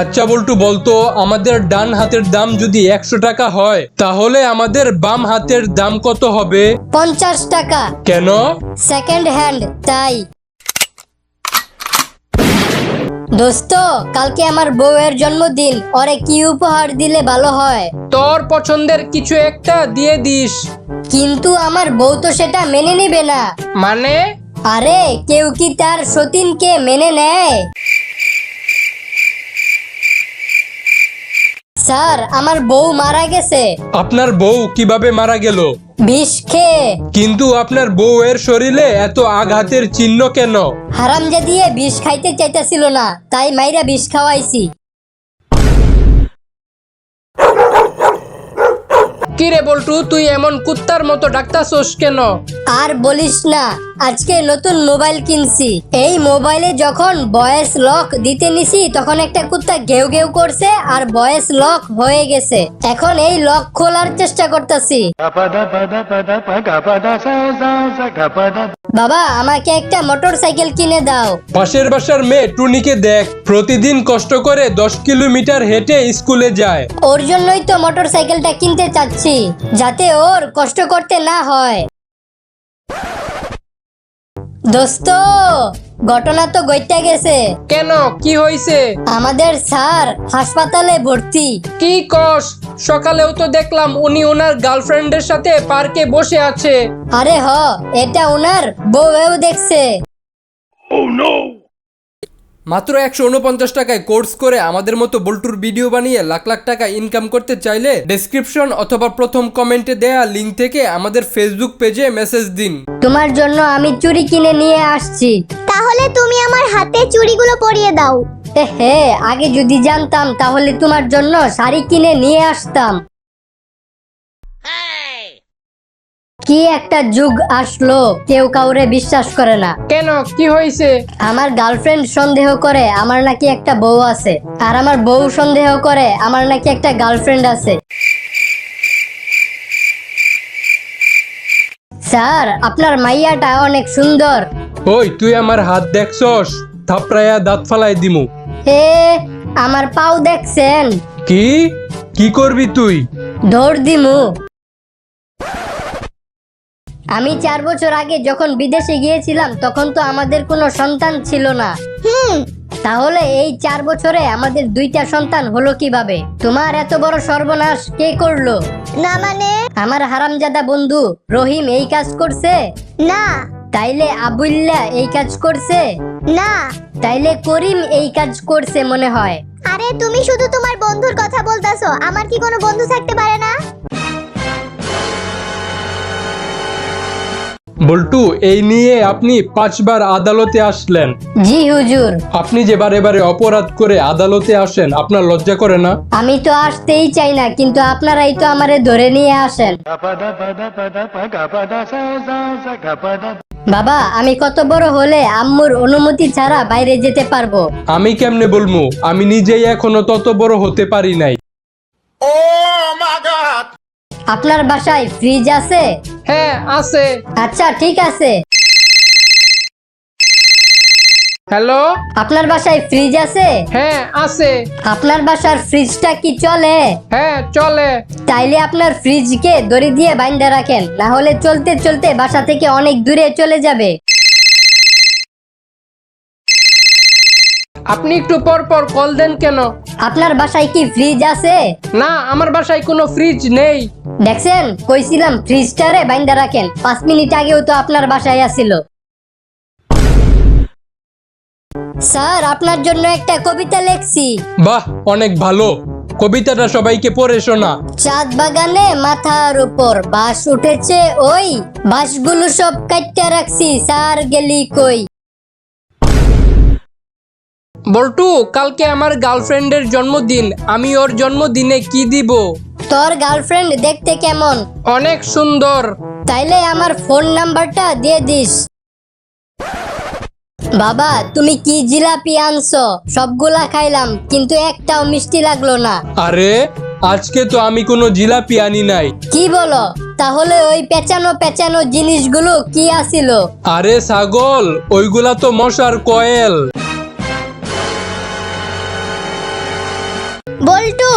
আচ্ছা বল্টু বলতো আমাদের ডান হাতের দাম যদি একশো টাকা হয় তাহলে আমাদের বাম হাতের দাম কত হবে? পঞ্চাশ টাকা। কেন? সেকেন্ড হ্যান্ড তাই। দোস্ত কালকে আমার বউয়ের জন্মদিন ওরে কি উপহার দিলে ভালো হয়? তোর পছন্দের কিছু একটা দিয়ে দিস। কিন্তু আমার বউ তো সেটা মেনে নেবে না। মানে? আরে কেউ কি তার সতীনকে মেনে নেয়? স্যার আমার বউ মারা গেছে। আপনার বউ কীভাবে মারা গেল? বিষ খেয়ে। কিন্তু আপনার বউয়ের শরীরে এত আঘাতের চিহ্ন কেন? হারামজা দিয়ে বিষ খাইতে চাইতেছিল না তাই মাইরা বিষ খাওয়াইছি। কিরে বল্টু তুই এমন কুত্তার মতো ডাক্তার ডাক্তারছোস কেন? আর বলিস না আজকে নতুন মোবাইল কিনছি। এই মোবাইলে যখন ভয়েস লক দিতে নিছি তখন একটা কুত্তা ঘেউ ঘেউ করছে আর ভয়েস লক হয়ে গেছে। এখন এই লক খোলার চেষ্টা করতেছি। বাবা আমাকে একটা মোটর সাইকেল কিনে দাও। পাশের বাসার মেয়ে টুনিকে দেখ প্রতিদিন কষ্ট করে দশ কিলোমিটার হেঁটে স্কুলে যায়। ওর জন্যই তো মোটর সাইকেলটা কিনতে চাচ্ছি যাতে ওর কষ্ট করতে না হয়। দোস্ত ঘটনা তো গইতে গেছে। কেন? কি হয়েছে আমাদের স্যার হাসপাতালে ভর্তি। কি কস? সকালেও তো দেখলাম উনি ওনার গার্লফ্রেন্ডের সাথে পার্কে বসে আছে। আরে হ এটা ওনার বউও দেখছে। মাত্র একশো উনপঞ্চাশ টাকায় কোর্স করে আমাদের মতো বল্টুর ভিডিও বানিয়ে লাখ লাখ টাকা ইনকাম করতে চাইলে ডেসক্রিপশন অথবা প্রথম কমেন্টে দেয়া লিঙ্ক থেকে আমাদের ফেসবুক পেজে মেসেজ দিন। তোমার জন্য আমি চুড়ি কিনে নিয়ে আসছি। তাহলে তুমি আমার হাতে চুড়িগুলো পরিয়ে দাও। হে আগে যদি জানতাম তাহলে তোমার জন্য শাড়ি কিনে নিয়ে আসতাম। কি একটা যুগ আসলো কেউ কাউরে বিশ্বাস করে না। কেন? কি হয়েছে? আমার গার্লফ্রেন্ড সন্দেহ করে আমার নাকি একটা বউ আছে আর আমার বউ সন্দেহ করে আমার নাকি একটা গার্লফ্রেন্ড আছে। স্যার আপনার মাইয়াটা অনেক সুন্দর। ওই তুই আমার হাত দেখছস? থাপড়াইয়া দাঁত ফালাই দিমু। হে আমার পাও দেখছেন? কি? কি করবি তুই? দৌড় দিমু। আমি চার বছর আগে যখন বিদেশে গিয়েছিলাম তখন তো আমাদের কোনো সন্তান ছিল না। হুম। তাহলে এই চার বছরে আমাদের দুইটা সন্তান হলো কীভাবে? তোমার এত বড় সর্বনাশ কে করল? না মানে? আমার হারামজাদা বন্ধু রহিম এই কাজ করছে? না। তাইলে আবুল্লা এই কাজ করছে? না। তাইলে করিম এই কাজ করছে মনে হয়। আরে তুমি শুধু তোমার বন্ধুর কথা বলতাছো আমার কি কোনো বন্ধু থাকতে পারে না? বল্টু এই নিয়ে আপনি পাঁচবার আদালতে আসলেন। জি হুজুর। আপনি যে বারে বারে অপরাধ করে আদালতে আসেন আপনার লজ্জা করে না? আমি তো আসতেই চাই না কিন্তু আপনারাই তো আমারে ধরে নিয়ে আসেন। বাবা আমি কত বড় হলে আম্মুর অনুমতি ছাড়া বাইরে যেতে পারব? আমি কেমনে বলব আমি নিজেই এখনও তত বড় হতে পারি নাই। আপনার বাসায় ফ্রিজ আছে? হ্যাঁ আছে। আচ্ছা ঠিক আছে। হ্যালো? আপনার বাসায় ফ্রিজ আছে? হ্যাঁ আছে। আপনার বাসার ফ্রিজটা কি চলে? হ্যাঁ চলে। তাইলে আপনার ফ্রিজকে দড়ি দিয়ে বাইন্দা রাখেন না হলে চলতে চলতে বাসা থেকে অনেক দূরে চলে যাবে। আপনি একটু পর পর কল দেন কেন? আপনার বাসায় কি ফ্রিজ আছে? না আমার বাসায় কোনো ফ্রিজ নেই। দেখছেন? কইছিলাম ফ্রিজটারে বাইন্দা রাখেন। পাঁচ মিনিট আগেও তো আপনার বাসায় আসিল। স্যার আপনার জন্য একটা কবিতা লেখছি। বাহ অনেক ভালো। কবিতাটা সবাইকে পড়ে শোনা। চাঁদ বাগানে মাথার উপর বাস উঠেছে ওই বাসগুলো সব কাটতে রাখছি স্যার গেলি কই? বল্টু কালকে আমার গার্লফ্রেন্ডের জন্মদিন। আমি ওর জন্মদিনে কি দিব? তোর গার্লফ্রেন্ড দেখতে কেমন? অনেক সুন্দর। তাইলে আমার ফোন নাম্বারটা দিয়ে দিস। বাবা তুমি কি জিলাপি আনছো? সবগুলা খাইলাম কিন্তু একটাও মিষ্টি লাগল না। আরে আজকে তো আমি কোনো জিলাপি আনি নাই। কি বলো? তাহলে ওই পেঁচানো পেঁচানো জিনিসগুলো কি আছিল আরে ছাগল ওইগুলা তো মশার কয়েল। বল্টু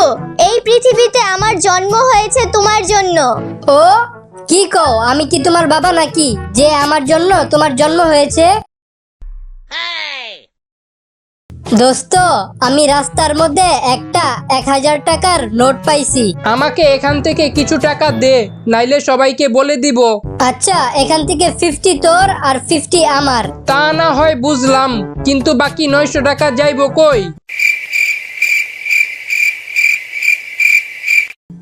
এই পৃথিবীতে আমার জন্ম হয়েছে তোমার জন্য। ও কি কও আমি কি তোমার বাবা নাকি? যে আমার জন্য তোমার জন্ম হয়েছে? দোস্ত আমি রাস্তার মধ্যে একটা এক হাজার টাকার নোট পাইছি। আমাকে এখান থেকে কিছু টাকা দে নাইলে সবাইকে বলে দিব। আচ্ছা এখান থেকে ফিফটি তোর আর ফিফটি আমার। তা না হয় বুঝলাম কিন্তু বাকি নয়শো টাকা যাইব কই?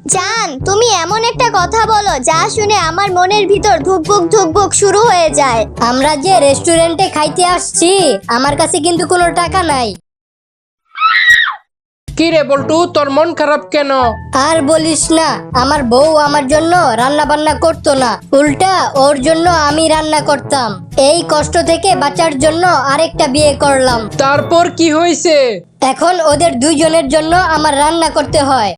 জান তুমি এমন একটা কথা বলো যা শুনে আমার মনের ভিতর ধুকবুক ধুকবুক শুরু হয়ে যায়। আমরা যে রেস্টুরেন্টে খাইতে আসছি আমার কাছে কিন্তু কোনো টাকা নাই। কি রে বল্টু তোর মন খারাপ কেন? আর বলিস না আমার বউ আমার জন্য রান্না বান্না করতো না। উল্টা ওর জন্য আমি রান্না করতাম। এই কষ্ট থেকে বাঁচার জন্য আরেকটা বিয়ে করলাম। তারপর কি হয়েছে এখন ওদের দুইজনের জন্য আমার রান্না করতে হয়।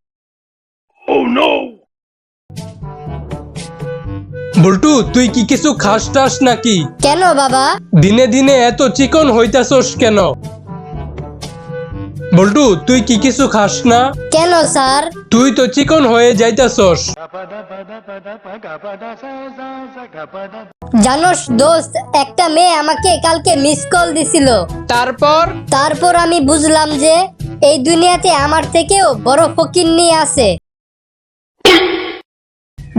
বল্টু তুই কি কিছু খাস টাস নাকি? কেন বাবা? দিনে দিনে এত চিকন হইতাছস কেন? বল্টু তুই কি কিছু খাস না? কেন স্যার? তুই তো চিকন হয়ে যাইতাছস। জানোস দোস্ত একটা মেয়ে আমাকে কালকে মিস কল দিছিল। তারপর? তারপর আমি বুঝলাম যে এই দুনিয়াতে আমার থেকেও বড় ফকিন্নি আছে।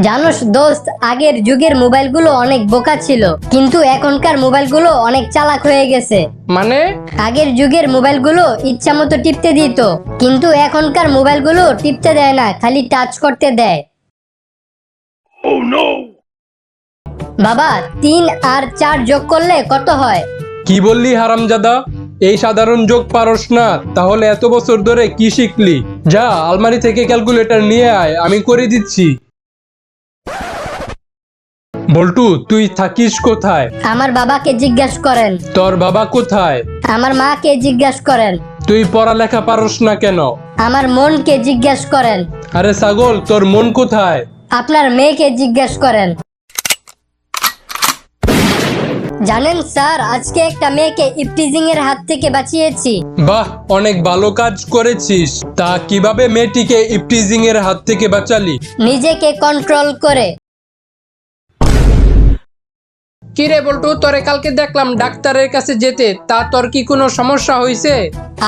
জানোস দোস্ত আগের যুগের মোবাইলগুলো অনেক বোকা ছিল কিন্তু এখনকার মোবাইলগুলো অনেক চালাক হয়ে গেছে। মানে? আগের যুগের মোবাইলগুলো ইচ্ছা মতো টিপতে দিত কিন্তু এখনকার মোবাইলগুলো টিপতে দেয় না খালি টাচ করতে দেয়। বাবা তিন আর চার যোগ করলে কত হয়? কি বললি হারামজাদা? এই সাধারণ যোগ পারস না তাহলে এত বছর ধরে কি শিখলি? যা আলমারি থেকে ক্যালকুলেটর নিয়ে আয় আমি করে দিচ্ছি। বল্টু তুই থাকিস কোথায়? আমার বাবাকে জিজ্ঞাসা করেন। তোর বাবা কোথায়? আমার মাকে জিজ্ঞাসা করেন। তুই পড়ালেখা পারস না কেন? আমার মনকে জিজ্ঞাসা করেন। আরে ছাগল তোর মন কোথায়? আপনার মেয়েকে জিজ্ঞাসা করেন। জানেন স্যার আজকে একটা মেয়েকে ইপটিজিং এর হাত থেকে বাঁচিয়েছি। বাহ অনেক ভালো কাজ করেছিস। তা কীভাবে মেয়েটিকে ইপটিজিং এর হাত থেকে বাঁচালি? নিজেকে কন্ট্রোল করে। কি রে বল্টু তোরে কালকে দেখলাম ডাক্তারের কাছে যেতে। তা তোর কি কোনো সমস্যা হয়েছে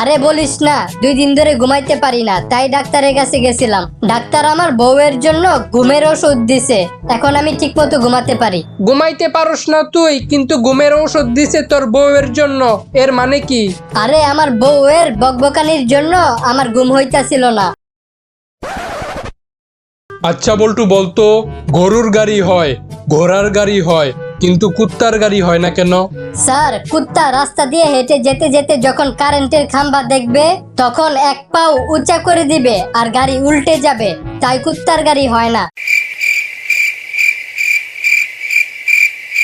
আরে বলিস না দুই দিন ধরে ঘুমাইতে পারি না তাই ডাক্তারের কাছে গেছিলাম। ডাক্তার আমার বউয়ের জন্য ঘুমের ওষুধ দিছে এখন আমি ঠিকমতো ঘুমাতে পারি। ঘুমাইতে পারস না তুই কিন্তু ঘুমের ওষুধ দিছে তোর বউয়ের জন্য এর মানে কি? আরে আমার বউয়ের বকবকানির জন্য আমার ঘুম হইতাছিল না। আচ্ছা বল্টু বলতো গরুর গাড়ি হয় ঘোড়ার গাড়ি হয় কিন্তু কুত্তার গাড়ি হয় না কেন? স্যার, কুত্তা রাস্তা দিয়ে হেঁটে যেতে যেতে যখন কারেন্টের খাম্বা দেখবে, তখন এক পাও উঁচা করে দিবে আর গাড়ি উল্টে যাবে। তাই কুত্তার গাড়ি হয় না।